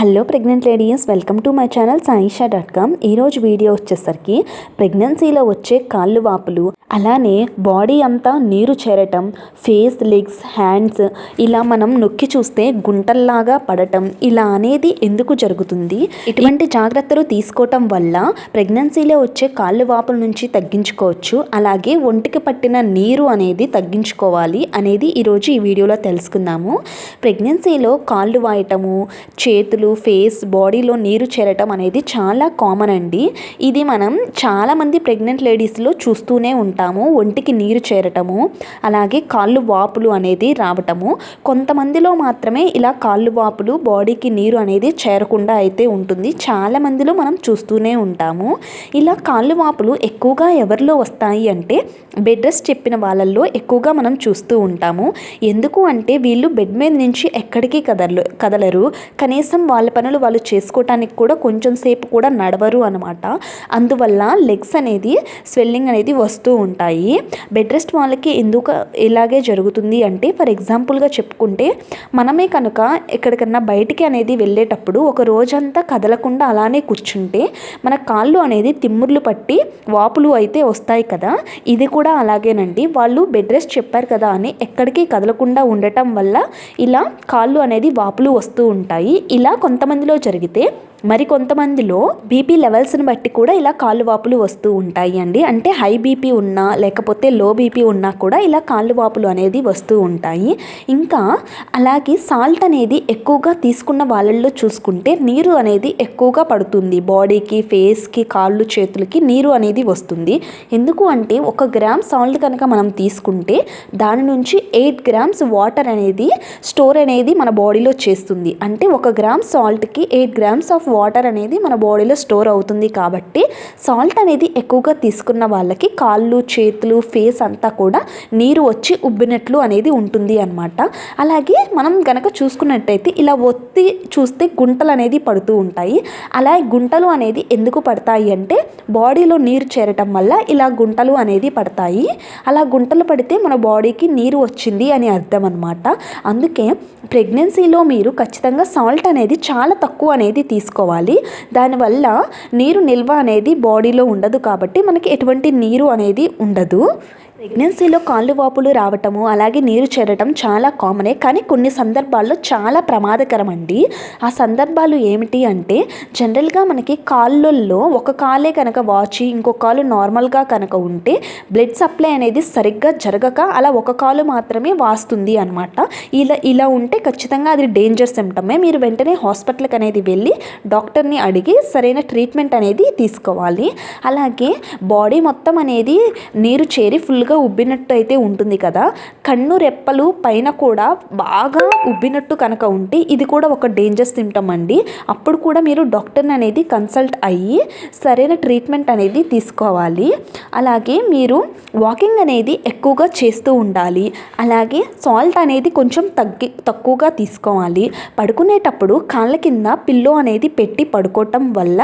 Hello pregnant ladies welcome to my channel Saisha dot com ఈరోజు video వచ్చేసరికి ప్రెగ్నెన్సీలో వచ్చే కాళ్ళు వాపులు అలానే బాడీ అంతా నీరు చేరటం ఫేస్ లెగ్స్ హ్యాండ్స్ ఇలా మనం నొక్కి చూస్తే గుంటల్లాగా పడటం ఇలా అనేది ఎందుకు జరుగుతుంది? ఇటువంటి జాగ్రత్తలు తీసుకోవటం వల్ల ప్రెగ్నెన్సీలో వచ్చే కాళ్ళు వాపుల నుంచి తగ్గించుకోవచ్చు అలాగే ఒంటికి పట్టిన నీరు అనేది తగ్గించుకోవాలి అనేది ఈరోజు ఈ వీడియోలో తెలుసుకుందాము. ప్రెగ్నెన్సీలో కాళ్ళు వాయటము చేతులు ఫేస్ బాడీలో నీరు చేరటం అనేది చాలా కామన్ అండి. ఇది మనం చాలామంది ప్రెగ్నెంట్ లేడీస్లో చూస్తూనే ఉంటాము. ఒంటికి నీరు చేరటము అలాగే కాళ్ళు వాపులు అనేది రావటము. కొంతమందిలో మాత్రమే ఇలా కాళ్ళు వాపులు బాడీకి నీరు అనేది చేరకుండా అయితే ఉంటుంది. చాలా మందిలో మనం చూస్తూనే ఉంటాము. ఇలా కాళ్ళు వాపులు ఎక్కువగా ఎవరిలో వస్తాయి అంటే బెడ్ రెస్ట్ చెప్పిన వాళ్ళల్లో ఎక్కువగా మనం చూస్తూ ఉంటాము. ఎందుకు అంటే వీళ్ళు బెడ్ మీద నుంచి ఎక్కడికి కదలరు కదలరు. కనీసం వాళ్ళ వాళ్ళ పనులు వాళ్ళు చేసుకోవటానికి కూడా కొంచెం సేపు కూడా నడవరు అనమాట అందువల్ల లెగ్స్ అనేది స్వెల్లింగ్ అనేది వస్తూ ఉంటాయి. బెడ్ రెస్ట్ వాళ్ళకి ఎందుకు ఇలాగే జరుగుతుంది అంటే ఫర్ ఎగ్జాంపుల్గా చెప్పుకుంటే మనమే కనుక ఎక్కడికన్నా బయటికి అనేది వెళ్ళేటప్పుడు ఒక రోజంతా కదలకుండా అలానే కూర్చుంటే మన కాళ్ళు అనేది తిమ్ముర్లు పట్టి వాపులు అయితే వస్తాయి కదా. ఇది కూడా అలాగేనండి. వాళ్ళు బెడ్ రెస్ట్ చెప్పారు కదా అని ఎక్కడికి కదలకుండా ఉండటం వల్ల ఇలా కాళ్ళు అనేది వాపులు వస్తూ ఉంటాయి. ఇలా కొంతమందిలో జరిగితే మరి కొంతమందిలో బీపీ లెవెల్స్ని బట్టి కూడా ఇలా కాళ్ళు వాపులు వస్తూ ఉంటాయి అండి. అంటే హై బీపీ ఉన్నా లేకపోతే లో బీపీ ఉన్నా కూడా ఇలా కాళ్ళు వాపులు అనేది వస్తూ ఉంటాయి. ఇంకా అలాగే సాల్ట్ అనేది ఎక్కువగా తీసుకున్న వాళ్ళల్లో చూసుకుంటే నీరు అనేది ఎక్కువగా పడుతుంది. బాడీకి ఫేస్కి కాళ్ళు చేతులకి నీరు అనేది వస్తుంది. ఎందుకు అంటే ఒక గ్రామ్ సాల్ట్ కనుక మనం తీసుకుంటే దాని నుంచి ఎయిట్ గ్రామ్స్ వాటర్ అనేది స్టోర్ అనేది మన బాడీలో చేస్తుంది. అంటే ఒక గ్రామ్ సాల్ట్కి ఎయిట్ గ్రామ్స్ ఆఫ్ వాటర్ అనేది మన బాడీలో స్టోర్ అవుతుంది కాబట్టి సాల్ట్ అనేది ఎక్కువగా తీసుకున్న వాళ్ళకి కాళ్ళు చేతులు ఫేస్ అంతా కూడా నీరు వచ్చి ఉబ్బినట్లు అనేది ఉంటుంది అనమాట అలాగే మనం గనక చూసుకున్నట్టయితే ఇలా ఒత్తి చూస్తే గుంటలు అనేది పడుతూ ఉంటాయి. అలా గుంటలు అనేది ఎందుకు పడతాయి అంటే బాడీలో నీరు చేరటం వల్ల ఇలా గుంటలు అనేది పడతాయి. అలా గుంటలు పడితే మన బాడీకి నీరు వచ్చింది అని అర్థం అనమాట అందుకే ప్రెగ్నెన్సీలో మీరు ఖచ్చితంగా సాల్ట్ అనేది చాలా తక్కువ అనేది తీసుకోవాలి. దానివల్ల నీరు నిల్వ అనేది బాడీలో ఉండదు కాబట్టి మనకి ఎటువంటి నీరు అనేది ఉండదు. ప్రెగ్నెన్సీలో కాళ్ళు వాపులు రావటము అలాగే నీరు చేరటం చాలా కామనే కానీ కొన్ని సందర్భాల్లో చాలా ప్రమాదకరం అండి ఆ సందర్భాలు ఏమిటి అంటే జనరల్గా మనకి కాళ్ళల్లో ఒక కాలే కనుక వాచి ఇంకో కాలు నార్మల్గా కనుక ఉంటే బ్లడ్ సప్లై అనేది సరిగ్గా జరగక అలా ఒక కాలు మాత్రమే వాస్తుంది అనమాట ఇలా ఇలా ఉంటే ఖచ్చితంగా అది డేంజర్ సిమ్టమే మీరు వెంటనే హాస్పిటల్కి అనేది వెళ్ళి డాక్టర్ని అడిగి సరైన ట్రీట్మెంట్ అనేది తీసుకోవాలి. అలాగే బాడీ మొత్తం అనేది నీరు చేరి ఫుల్గా ఉబ్బినట్టు అయితే ఉంటుంది కదా. కన్ను రెప్పలు పైన కూడా బాగా ఉబ్బినట్టు కనుక ఉంటే ఇది కూడా ఒక డేంజర్ సిమ్టమ్ అండి. అప్పుడు కూడా మీరు డాక్టర్ని అనేది కన్సల్ట్ అయ్యి సరైన ట్రీట్మెంట్ అనేది తీసుకోవాలి. అలాగే మీరు వాకింగ్ అనేది ఎక్కువగా చేస్తూ ఉండాలి. అలాగే సాల్ట్ అనేది కొంచెం తగ్గి తక్కువగా తీసుకోవాలి. పడుకునేటప్పుడు కాళ్ళ కింద పిల్లో అనేది పెట్టి పడుకోవటం వల్ల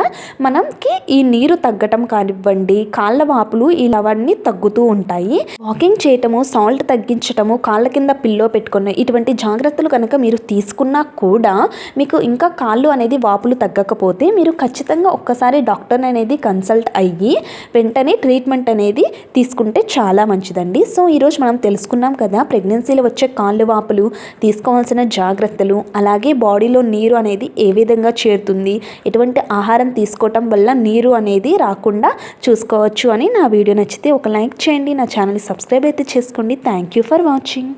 మనకి ఈ నీరు తగ్గటం కానివ్వండి కాళ్ళ వాపులు ఇలావన్నీ తగ్గుతూ ఉంటాయి. వాకింగ్ చేయటము సాల్ట్ తగ్గించటము కాళ్ళ కింద పిల్లో పెట్టుకున్న ఇటువంటి జాగ్రత్తలు కనుక మీరు తీసుకున్నా కూడా మీకు ఇంకా కాళ్ళు అనేది వాపులు తగ్గకపోతే మీరు ఖచ్చితంగా ఒక్కసారి డాక్టర్ అనేది కన్సల్ట్ అయ్యి వెంటనే ట్రీట్మెంట్ అనేది తీసుకుంటే చాలా మంచిదండి. సో ఈరోజు మనం తెలుసుకున్నాం కదా ప్రెగ్నెన్సీలో వచ్చే కాళ్ళు వాపులు తీసుకోవాల్సిన జాగ్రత్తలు అలాగే బాడీలో నీరు అనేది ఏ విధంగా చేరుతుంది ఎటువంటి ఆహారం తీసుకోవటం వల్ల నీరు అనేది రాకుండా చూసుకోవచ్చు అని నా వీడియో నచ్చితే ఒక లైక్ చేయండి నా ఛానల్ సబ్స్క్రైబ్ అయితే చేసుకోండి. Thank you for watching